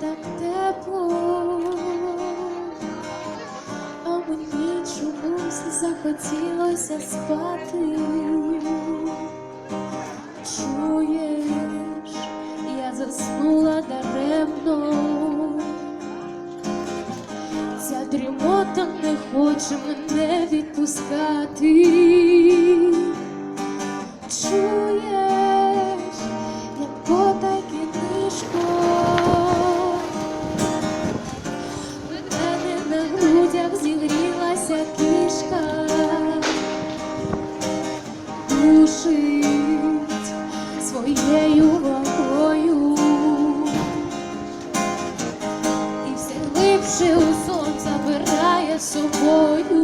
так тепло, а мені чомусь захотілося спати. Чуєш, я заснула даремно. Ця дрімота не хоче мене відпускати. Собою.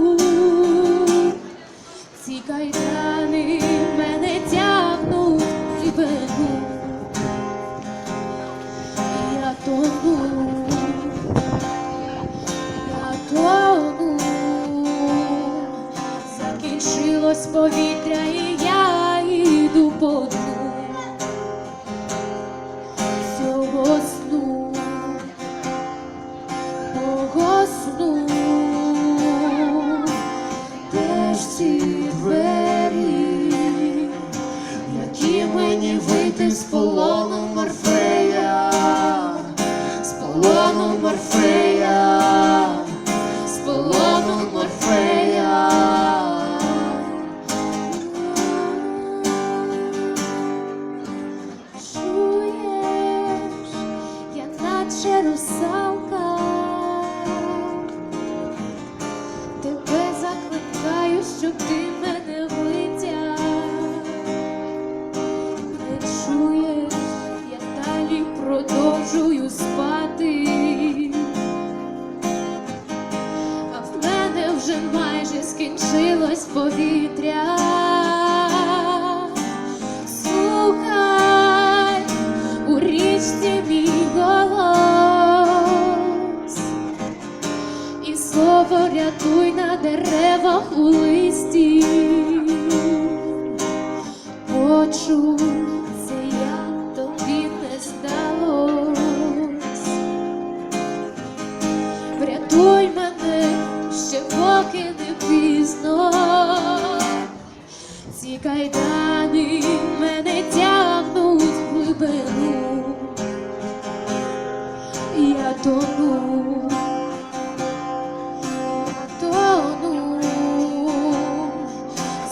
Скінчилось повітря. Слухай у річці мій голос, і слово рятуй на деревах у листі. Здалось. Врятуй мене ще поки не Ці кайдани мене тягнуть в глибину. Я тону, тону,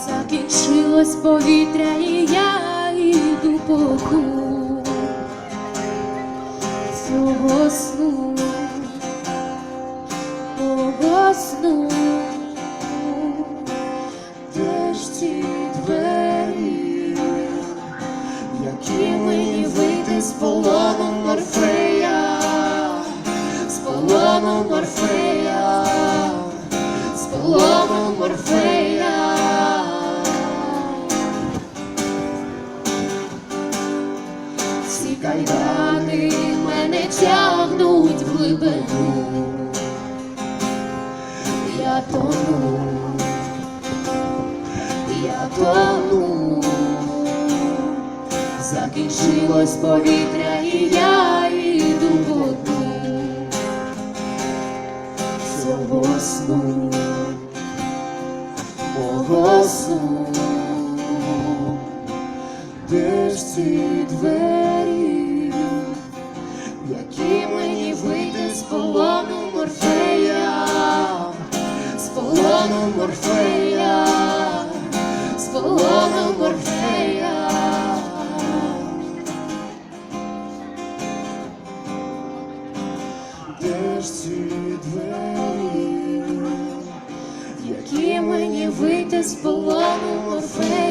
закінчилось повітря, і я йду по дну цього сну, полону Морфея, з полону Морфея. Ці кайдани мене тягнуть в глибину. Я тону я тону, закінчилось повітря, і я цього сну, мого сну, де ж ці двері, які мені вийти з полону Морфея, з полону Морфея, з полону Морфея. Ж ці двері, які мені вийти з полону Морфея,